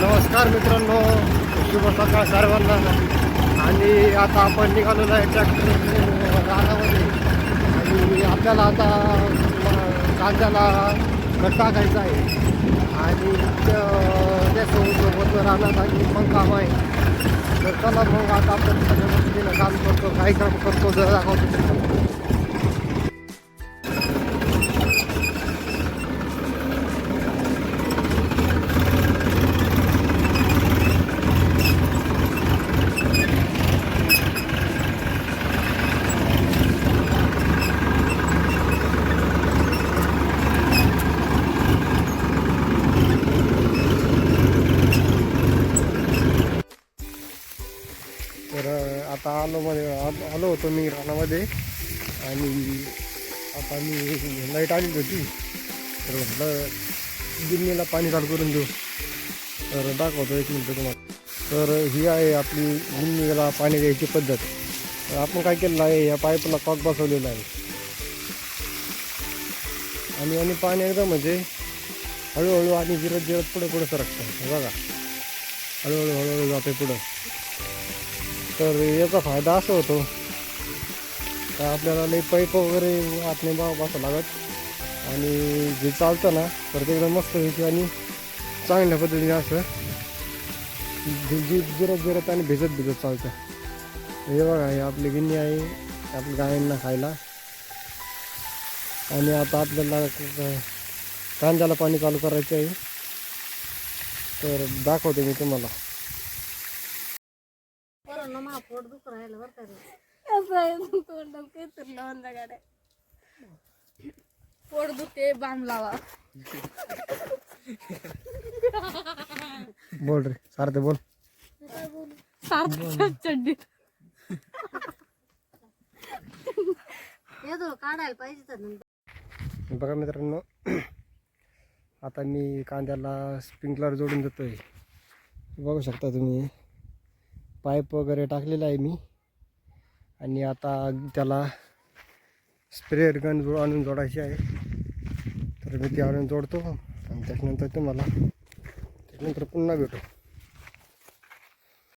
नमस्कार मित्रांनो शुभ सकाळ सर्वांना. आणि आता आपण निघालेलो आहे ट्रॅक्टर रानामध्ये. आणि आपल्याला आता कांद्याला खत टाकायचा आहे. आणि त्यासोबत रानात आणि पण काम आहे. तर चला मग आता आपण सगळ्या पद्धतीनं काम करतो काय काम करतो जर दाखवतो. आता आलो मध्ये आलो आलो होतो मी रानामध्ये. आणि आता मी लाइट आली होती. तर म्हटलं गिरणीला पाणी चालू करून देऊ. तर दाखवतो एक मिनटं तुम्हाला. तर ही आहे आपली गिरणीला पाणी द्यायची पद्धत. तर आपण काय केलेलं आहे या पाईपला कॉक बसवलेला आहे. आणि आणि पाणी एकदम म्हणजे हळूहळू आणि जिरत जिरत पुढे पुढे सरकतं बघा. हळूहळू हळूहळू जाते पुढं. तर याचा फायदा असा होतो का आपल्याला लई पाईप वगैरे आतने नाही बसा लागत. आणि जे चालतं ना तर ते एकदम मस्त होती आणि चांगल्या पद्धतीने असं जि- जिरत जिरत आणि भिजत भिजत चालतं. हे बघा हे आपली गिन्नी आहे आपल्या गायांना खायला. आणि आता आपल्याला कांद्याला पाणी चालू करायचं आहे. तर दाखवते मी तुम्हाला. पोट दुखू राहिलं बरं का रे? असं आहे तोंडात काही तर लावून गाड्या. पोट दुखते बाम लावा. बोल रे सारथे बोल. येतो काढायला पाहिजे तर नंतर. बघा मित्रांनो आता मी कांद्याला स्प्रिंकलर जोडून देतोय. बघू शकता तुम्ही. पाईप वगैरे टाकलेला आहे मी. आणि आता त्याला स्प्रेअर गन जो आणून जोडायची आहे. तर मी ते आणून जोडतो. आणि त्याच्यानंतर तुम्हाला त्याच्यानंतर पुन्हा भेटू.